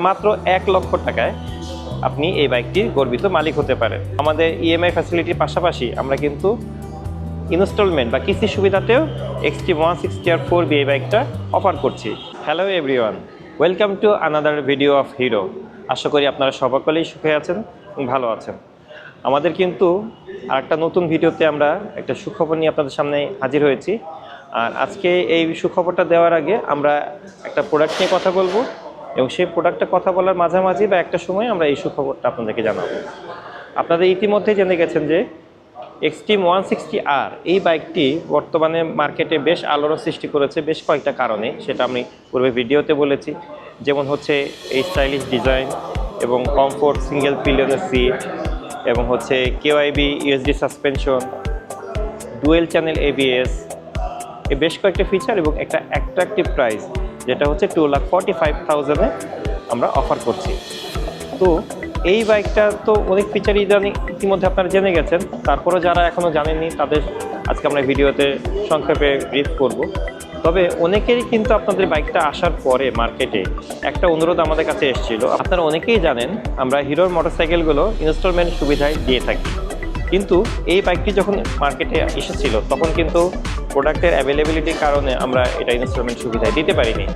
মাত্র এক লক্ষ টাকায় আপনি এই বাইকটির গর্বিত মালিক হতে পারেন। আমাদের E ইএমআই ফ্যাসিলিটির পাশাপাশি আমরা কিন্তু ইনস্টলমেন্ট বা কিস্তি সুবিধাতেও Xtreme one sixty R four V এই বাইকটা অফার করছি। Hello everyone welcome to another video of Hero আশা করি আপনারা সকলেই সুখে আছেন ভালো আছেন। আমাদের কিন্তু আর একটা নতুন ভিডিওতে আমরা একটা সুখবর নিয়ে আপনাদের সামনে হাজির হয়েছি। আর আজকে এই সুখবরটা দেওয়ার আগে আমরা একটা প্রোডাক্ট নিয়ে কথা বলব। এবং সেই প্রোডাক্টটা কথা বলার মাঝামাঝি বা একটা সময় আমরা এই সুখবরটা আপনাদেরকে জানাব। আপনাদের ইতিমধ্যে জেনে গেছেন যে এক্সট্রিম ওয়ান সিক্সটি আর এই বাইকটি বর্তমানে মার্কেটে বেশ আলোড়ন সৃষ্টি করেছে বেশ কয়েকটা কারণে, সেটা আমি পূর্বে ভিডিওতে বলেছি। যেমন হচ্ছে এই স্টাইলিশ ডিজাইন এবং কমফোর্ট সিঙ্গেল পিলিয়নের সিট এবং হচ্ছে KYB USD suspension dual channel ABS এই বেশ কয়েকটা ফিচার এবং একটা অ্যাট্রাকটিভ প্রাইস যেটা হচ্ছে টু লাখ ফর্টি ফাইভ থাউজেন্ডে আমরা অফার করছি। তো এই বাইকটা তো অনেক ফিচার ইদানিং ইতিমধ্যে আপনারা জেনে গেছেন। তারপরেও যারা এখনও জানেননি, তাদের আজকে আমরা ভিডিওতে সংক্ষেপে ব্রিফ করব। তবে অনেকেরই কিন্তু আপনাদের বাইকটা আসার পরে মার্কেটে একটা অনুরোধ আমাদের কাছে এসেছিল। আপনারা অনেকেই জানেন, আমরা হিরোর মোটরসাইকেলগুলো ইনস্টলমেন্ট সুবিধায় দিয়ে থাকি। কিন্তু এই বাইকটি যখন মার্কেটে এসেছিল, তখন কিন্তু প্রোডাক্টের অ্যাভেলেবিলিটির কারণে আমরা এটা ইনস্টলমেন্ট সুবিধায় দিতে পারিনি।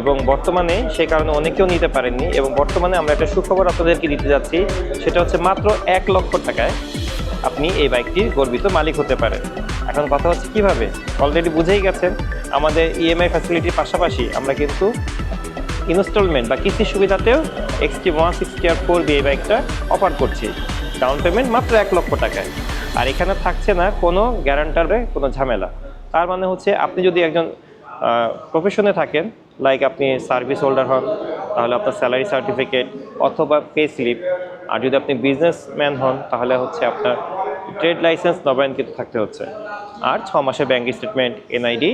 এবং বর্তমানে সেই কারণে অনেকেও নিতে পারেননি এবং বর্তমানে আমরা একটা সুখবর আপনাদেরকে দিতে যাচ্ছি, সেটা হচ্ছে মাত্র এক লক্ষ টাকায় আপনি এই বাইকটির গর্বিত মালিক হতে পারেন। এখন কথা হচ্ছে কীভাবে? অলরেডি বুঝেই গেছেন, আমাদের E ইএমআই ফ্যাসিলিটির পাশাপাশি আমরা কিন্তু ইনস্টলমেন্ট বা কিস্তি সুবিধাতেও Xtreme one sixty R four দিয়ে এই বাইকটা অফার করছি। ডাউন পেমেন্ট মাত্র এক লক্ষ টাকায়। আর এখানে থাকছে না কোনো গ্যারান্টারে কোনো ঝামেলা। তার মানে হচ্ছে আপনি যদি একজন প্রফেশনে থাকেন লাইক আপনি সার্ভিস হোল্ডার হন, তাহলে আপনার স্যালারি সার্টিফিকেট অথবা পে স্লিপ আর যদি আপনি বিজনেসম্যান হন, তাহলে হচ্ছে আপনার ট্রেড লাইসেন্স নবায়নকৃত থাকতে হচ্ছে। আর ছ মাসের ব্যাঙ্ক স্টেটমেন্ট এনআইডি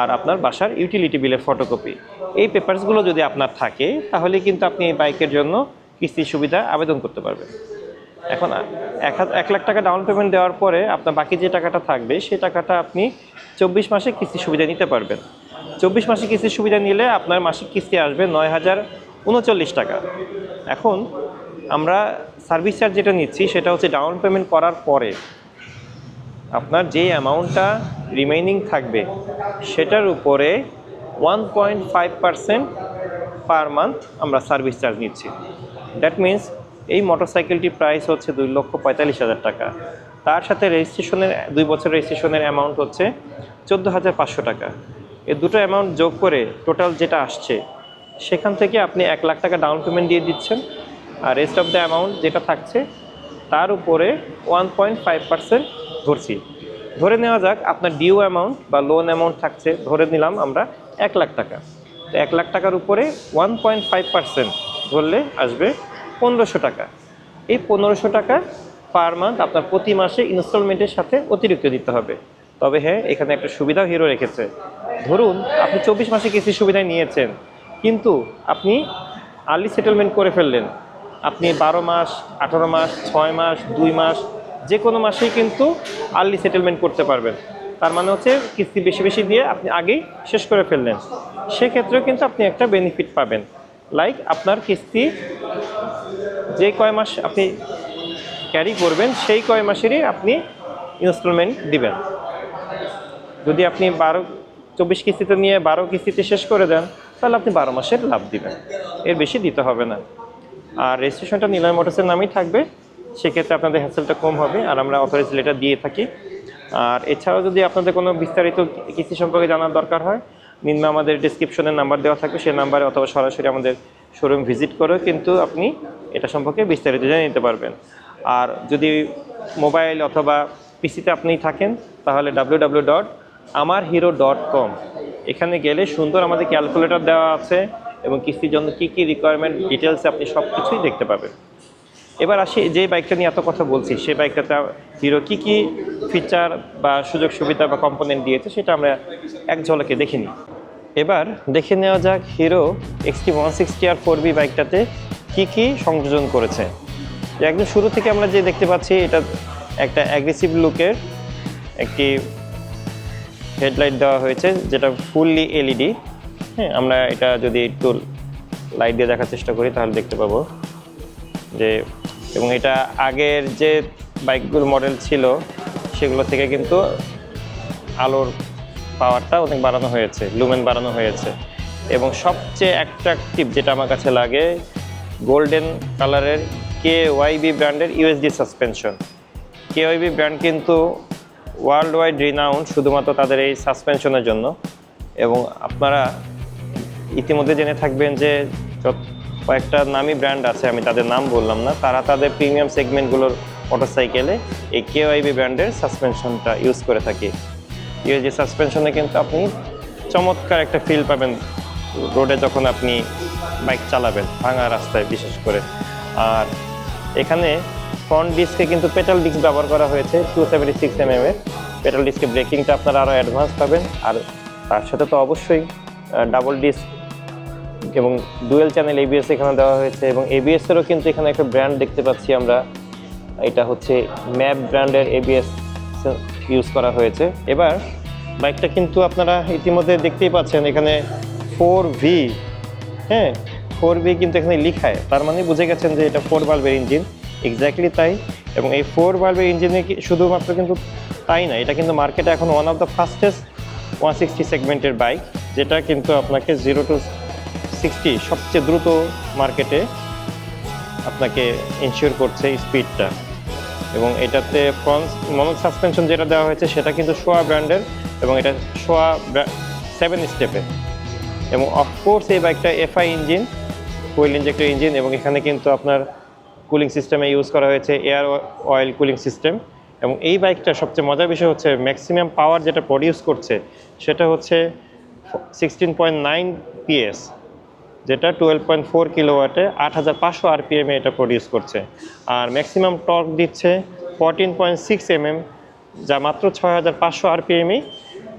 আর আপনার বাসার ইউটিলিটি বিলের ফটোকপি এই পেপারসগুলো যদি আপনার থাকে, তাহলে কিন্তু আপনি এই বাইকের জন্য কিস্তির সুবিধা আবেদন করতে পারবেন। এখন এক এক লাখ টাকা ডাউন পেমেন্ট দেওয়ার পরে আপনার বাকি যে টাকাটা থাকবে, সেই টাকাটা আপনি চব্বিশ মাসে কিস্তি সুবিধা নিতে পারবেন। চব্বিশ মাসে কিস্তির সুবিধা নিলে আপনার মাসিক কিস্তি আসবে নয় হাজার উনচল্লিশ টাকা। এখন আমরা সার্ভিস চার্জ যেটা নিচ্ছি, সেটা হচ্ছে ডাউন পেমেন্ট করার পরে আপনার যে অ্যামাউন্টটা রিমেইনিং থাকবে, সেটার উপরে one point five percent per month আমরা সার্ভিস চার্জ নিচ্ছি। দ্যাট মিন্স এই মোটরসাইকেলটির প্রাইস হচ্ছে দুই লক্ষ পঁয়তাল্লিশ হাজার টাকা। তার সাথে রেজিস্ট্রেশনের, দুই বছর রেজিস্ট্রেশনের অ্যামাউন্ট হচ্ছে চোদ্দ হাজার পাঁচশো টাকা। এই দুটো অ্যামাউন্ট যোগ করে টোটাল যেটা আসছে, সেখান থেকে আপনি এক লাখ টাকা ডাউন পেমেন্ট দিয়ে দিচ্ছেন। আর রেস্ট অফ দ্য অ্যামাউন্ট যেটা থাকছে, তার উপরে ওয়ান পয়েন্ট ফাইভ পার্সেন্ট ধরছি ধরে নেওয়া যাক, আপনার ডিউ অ্যামাউন্ট বা লোন অ্যামাউন্ট থাকছে, ধরে নিলাম আমরা এক লাখ টাকা। তো এক লাখ টাকার উপরে ওয়ান পয়েন্ট ফাইভ পার্সেন্ট ধরলে আসবে পনেরোশো টাকা। এই পনেরোশো টাকা পার মান্থ আপনার প্রতি মাসে ইনস্টলমেন্টের সাথে অতিরিক্ত দিতে হবে। তবে হ্যাঁ এখানে একটা সুবিধাও হিরো রেখেছে। ধরুন, আপনি চব্বিশ মাসে কিস্তি সুবিধায় নিয়েছেন, কিন্তু আপনি আর্লি সেটেলমেন্ট করে ফেললেন। আপনি বারো মাস, আঠারো মাস, ছয় মাস, দুই মাস যে কোনো মাসেই কিন্তু আর্লি সেটেলমেন্ট করতে পারবেন। তার মানে হচ্ছে কিস্তি বেশি বেশি দিয়ে আপনি আগেই শেষ করে ফেললেন। সেক্ষেত্রেও কিন্তু আপনি একটা বেনিফিট পাবেন। লাইক আপনার কিস্তি যে কয় মাস আপনি ক্যারি করবেন, সেই কয় মাসেরই আপনি ইনস্টলমেন্ট দিবেন। যদি আপনি বারো, চব্বিশ কিস্তিতে নিয়ে বারো কিস্তিতে শেষ করে দেন, তাহলে আপনি বারো মাসের লাভ দিবেন। এর বেশি দিতে হবে না। আর রেজিস্ট্রেশনটা নিলয় মোটরসের নামেই থাকবে। সেক্ষেত্রে আপনাদের হ্যাসেলটা কম হবে, আর আমরা অথরাইজ লেটার দিয়ে থাকি। আর এছাড়াও যদি আপনাদের কোনো বিস্তারিত কিস্তি সম্পর্কে জানার দরকার হয় নিম্ন আমাদের ডিসক্রিপশনের নাম্বার দেওয়া থাকবে সেই নাম্বারে অথবা সরাসরি আমাদের শোরুম ভিজিট করেও কিন্তু আপনি এটা সম্পর্কে বিস্তারিত জেনে নিতে পারবেন। আর যদি মোবাইল অথবা পিসিতে আপনি থাকেন, তাহলে ডাব্লিউ ডাব্লিউ ডট আমার হিরো ডট কম এখানে গেলে সুন্দর আমাদের ক্যালকুলেটর দেওয়া আছে এবং কিস্তির জন্য কী কী রিকোয়ারমেন্ট ডিটেলস আপনি সব কিছুই দেখতে পাবেন। এবার আসি, যে বাইকটা নিয়ে এত কথা বলছি সেই বাইকটাতে হিরো কী কী ফিচার বা সুযোগ সুবিধা বা কম্পোনেন্ট দিয়েছে সেটা আমরা এক ঝলকে দেখে নিই। এবার দেখে নেওয়া যাক Hero Xtreme one sixty R four V বাইকটাতে কী কী সংযোজন করেছে। একদম শুরু থেকে আমরা যে দেখতে পাচ্ছি, এটা একটা অ্যাগ্রেসিভ লুকের একটি হেডলাইট দেওয়া হয়েছে, যেটা ফুললি এলইডি হ্যাঁ আমরা এটা যদি একটু লাইট দিয়ে দেখার চেষ্টা করি, তাহলে দেখতে পাবো যে এবং এটা আগের যে বাইকগুলো মডেল ছিল, সেগুলো থেকে কিন্তু আলোর পাওয়ারটা অনেক বাড়ানো হয়েছে, লুমেন বাড়ানো হয়েছে। এবং সবচেয়ে অ্যাট্রাকটিভ যেটা আমার কাছে লাগে গোল্ডেন কালারের কে ওয়াইবি ব্র্যান্ডের USD suspension K YB brand কিন্তু ওয়ার্ল্ড ওয়াইড রিনাউন্ড শুধুমাত্র তাদের এই সাসপেনশনের জন্য। এবং আপনারা ইতিমধ্যে জেনে থাকবেন যে কয়েকটা নামি ব্র্যান্ড আছে, আমি তাদের নাম বললাম না। তারা তাদের প্রিমিয়াম সেগমেন্টগুলোর মোটরসাইকেলে এই কেওআইবি ব্র্যান্ডের সাসপেনশনটা ইউজ করে থাকে। ইউএসজি সাসপেনশনে কিন্তু আপনি চমৎকার একটা ফিল পাবেন রোডে যখন আপনি বাইক চালাবেন, ভাঙা রাস্তায় বিশেষ করে। আর এখানে ফ্রন্ট ডিস্কে কিন্তু পেটাল ডিস্ক ব্যবহার করা হয়েছে টু সেভেন্টি সিক্স এম এর। পেটাল ডিস্কে ব্রেকিংটা আপনারা আরও অ্যাডভান্স পাবেন। আর তার সাথে তো অবশ্যই ডাবল ডিস্ক এবং ডুয়েল চ্যানেল এবিএস এখানে দেওয়া হয়েছে এবং এবিএস এরও কিন্তু এখানে একটা ব্র্যান্ড দেখতে পাচ্ছি আমরা। এটা হচ্ছে ম্যাপ ব্র্যান্ডের এবিএস ইউজ করা হয়েছে। এবার বাইকটা কিন্তু আপনারা ইতিমধ্যে দেখতেই পাচ্ছেন, এখানে ফোর ভি হ্যাঁ ফোর ভি কিন্তু এখানে লিখায়। তার মানে বুঝে গেছেন যে এটা ফোর বাল্বের ইঞ্জিন এক্স্যাক্টলি তাই। এবং এই ফোর বাল্বের ইঞ্জিনে শুধুমাত্র কিন্তু তাই না, এটা কিন্তু মার্কেটে এখন one of the fastest one sixty সেগমেন্টের বাইক যেটা কিন্তু আপনাকে জিরো টু সিক্সটি সবচেয়ে দ্রুত মার্কেটে আপনাকে ইনশিওর করছে স্পিডটা এবং এটাতে ফ্রন্স মনোজ সাসপেনশন যেটা দেওয়া হয়েছে, সেটা কিন্তু সোয়া ব্র্যান্ডের এবং এটা সোয়া সেভেন স্টেপে এবং অফকোর্স এই বাইকটা FI engine fuel injector engine এবং এখানে কিন্তু আপনার কুলিং সিস্টেমে ইউজ করা হয়েছে এয়ার অয়েল কুলিং সিস্টেম এবং এই বাইকটা সবচেয়ে মজার বিষয় হচ্ছে ম্যাক্সিমাম পাওয়ার যেটা প্রডিউস করছে, সেটা হচ্ছে সিক্সটিন পয়েন্ট নাইন পিএস যেটা টুয়েলভ পয়েন্ট ফোর কিলোওয়াটে আট হাজার পাঁচশো আরপিএমে এটা প্রডিউস করছে। আর ম্যাক্সিমাম টর্ক দিচ্ছে ফোরটিন পয়েন্ট সিক্স এমএম যা মাত্র ছয় হাজার পাঁচশো আরপিএমই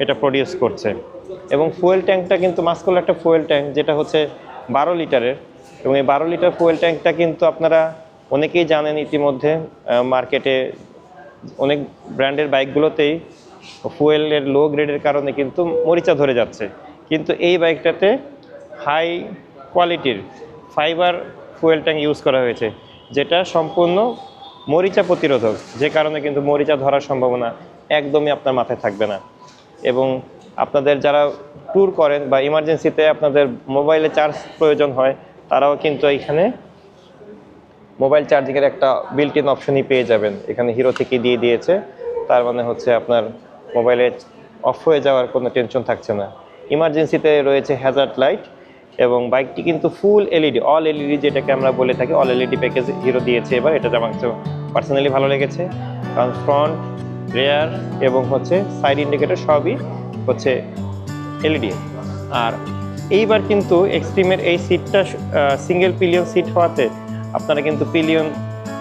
এটা প্রডিউস করছে। এবং ফুয়েল ট্যাঙ্কটা কিন্তু মাস্কুল একটা ফুয়েল ট্যাঙ্ক যেটা হচ্ছে বারো লিটারের। এবং এই বারো লিটার ফুয়েল ট্যাঙ্কটা কিন্তু আপনারা অনেকেই জানেন ইতিমধ্যে মার্কেটে অনেক ব্র্যান্ডের বাইকগুলোতেই ফুয়েলের লো গ্রেডের কারণে কিন্তু মরিচা ধরে যাচ্ছে। কিন্তু এই বাইকটাতে হাই কোয়ালিটির ফাইবার ফুয়েল ট্যাঙ্ক ইউজ করা হয়েছে, যেটা সম্পূর্ণ মরিচা প্রতিরোধক, যে কারণে কিন্তু মরিচা ধরার সম্ভাবনা একদমই আপনার মাথায় থাকবে না। এবং আপনাদের যারা ট্যুর করেন বা ইমার্জেন্সিতে আপনাদের মোবাইলে চার্জ প্রয়োজন হয়, তারাও কিন্তু এখানে মোবাইল চার্জিংয়ের একটা বিল্ট ইন অপশনই পেয়ে যাবেন। এখানে হিরো থেকে দিয়ে দিয়েছে, তার মানে হচ্ছে আপনার মোবাইলে অফ হয়ে যাওয়ার কোনো টেনশন থাকছে না। ইমার্জেন্সিতে রয়েছে হ্যাজার্ড লাইট এবং বাইকটি কিন্তু ফুল এলইডি অল এলইডি যেটাকে আমরা বলে থাকি অল এলইডি প্যাকেজ হিরো দিয়েছে এবার। এটা আমার কাছে পার্সোনালি ভালো লেগেছে। কারণ ফ্রন্ট রেয়ার এবং হচ্ছে সাইড ইন্ডিকেটর সবই হচ্ছে এলইডি আর এইবার কিন্তু এক্সট্রিমের এই সিটটা সিঙ্গেল পিলিয়ন সিট হওয়াতে আপনারা কিন্তু পিলিয়ন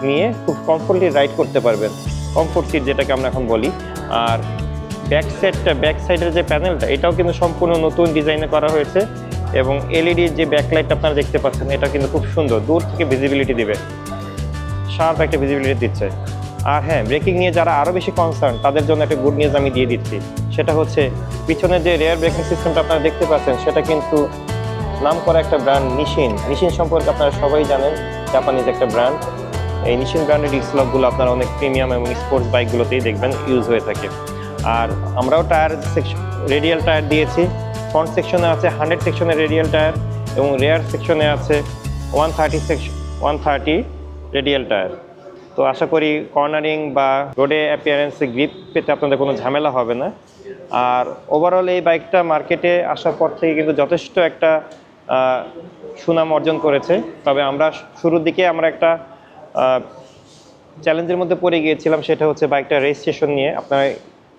নিয়ে খুব কমফোর্টলি রাইড করতে পারবেন। কমফোর্ট সিট যেটাকে আমরা এখন বলি। আর ব্যাক সাইডটা ব্যাক সাইডের যে প্যানেলটা এটাও কিন্তু সম্পূর্ণ নতুন ডিজাইনে করা হয়েছে। এবং এলইডি যে ব্যাকলাইটটা আপনারা দেখতে পাচ্ছেন, এটা কিন্তু খুব সুন্দর। দূর থেকে ভিজিবিলিটি দিবে। শার্প একটা ভিজিবিলিটি দিচ্ছে। আর হ্যাঁ ব্রেকিং নিয়ে যারা আরও বেশি কনসার্ন তাদের জন্য একটা গুড নিউজ আমি দিয়ে দিচ্ছি। সেটা হচ্ছে পিছনে যে রেয়ার ব্রেকিং সিস্টেমটা আপনারা দেখতে পাচ্ছেন, সেটা কিন্তু নাম করা একটা ব্র্যান্ড নিশিন নিশিন সম্পর্কে আপনারা সবাই জানেন জাপানিজ একটা ব্র্যান্ড এই নিশিন ব্র্যান্ডের ডিসলকগুলো আপনারা অনেক প্রিমিয়াম এবং স্পোর্টস বাইকগুলোতেই দেখবেন ইউজ হয়ে থাকে। আর আমরাও টায়ার সেকশন রেডিয়াল টায়ার দিয়েছি। ফ্রন্ট সেকশনে আছে হান্ড্রেড সেকশনের রেডিয়াল টায়ার এবং রেয়ার সেকশনে আছে one thirty section one thirty radial tyre তো আশা করি কর্নারিং বা রোডে অ্যাপিয়ারেন্সে গ্রিপ পেতে আপনাদের কোনো ঝামেলা হবে না। আর ওভারঅল এই বাইকটা মার্কেটে আসার পর থেকে কিন্তু যথেষ্ট একটা সুনাম অর্জন করেছে। তবে আমরা শুরুর দিকে আমরা একটা চ্যালেঞ্জের মধ্যে পড়ে গিয়েছিলাম, সেটা হচ্ছে বাইকটা রেজিস্ট্রেশন নিয়ে। আপনারা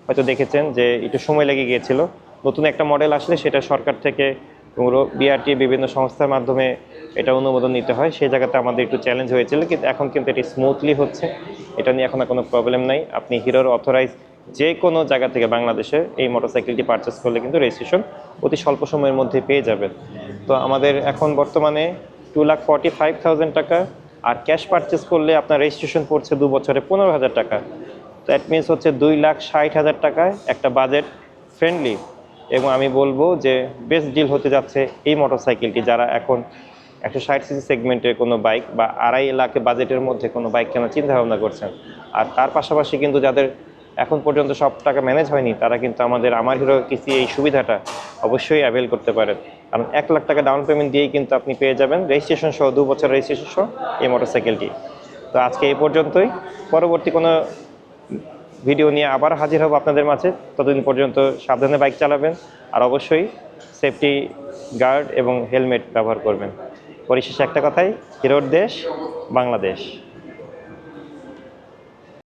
হয়তো দেখেছেন যে একটু সময় লেগে গিয়েছিল। নতুন একটা মডেল আসলে সেটা সরকার থেকে বিআরটি বিভিন্ন সংস্থার মাধ্যমে এটা অনুমোদন নিতে হয়। সেই জায়গাতে আমাদের একটু চ্যালেঞ্জ হয়েছিল, কিন্তু এখন কিন্তু এটি স্মুথলি হচ্ছে। এটা নিয়ে এখন কোনো প্রবলেম নাই। আপনি হিরোর অথরাইজ যে কোনো জায়গা থেকে বাংলাদেশে এই মোটরসাইকেলটি পারচেস করলে কিন্তু রেজিস্ট্রেশন অতি স্বল্প সময়ের মধ্যে পেয়ে যাবেন। তো আমাদের এখন বর্তমানে two lakh forty five thousand টাকা আর ক্যাশ পারচেস করলে আপনার রেজিস্ট্রেশন পড়ছে দু বছরে পনেরো হাজার টাকা। দ্যাট মিনস হচ্ছে দুই লাখ ষাট হাজার টাকায় একটা বাজেট ফ্রেন্ডলি এবং আমি বলব যে বেস্ট ডিল হতে যাচ্ছে এই মোটরসাইকেলটি যারা এখন একশো ষাট সিসি সেগমেন্টের কোনো বাইক বা আড়াই লাখ বাজেটের মধ্যে কোনো বাইক কেনার চিন্তা ভাবনা করছেন। আর তার পাশাপাশি কিন্তু যাদের এখন পর্যন্ত সব টাকা ম্যানেজ হয়নি, তারা কিন্তু আমাদের আমার হিরো কিস্তি এই সুবিধাটা অবশ্যই অ্যাভেল করতে পারেন। কারণ এক লাখ টাকা ডাউন পেমেন্ট দিয়েই কিন্তু আপনি পেয়ে যাবেন রেজিস্ট্রেশন সহ, দু বছর রেজিস্ট্রেশন সহ এই মোটরসাইকেলটি তো আজকে এই পর্যন্তই। পরবর্তী কোনো ভিডিও নিয়ে আবার হাজির হব আপনাদের মাঝে। ততদিন পর্যন্ত সাবধানে বাইক চালাবেন আর অবশ্যই সেফটি গার্ড এবং হেলমেট ব্যবহার করবেন। পরিশেষে একটা কথাই, হিরোর দেশ, বাংলাদেশ।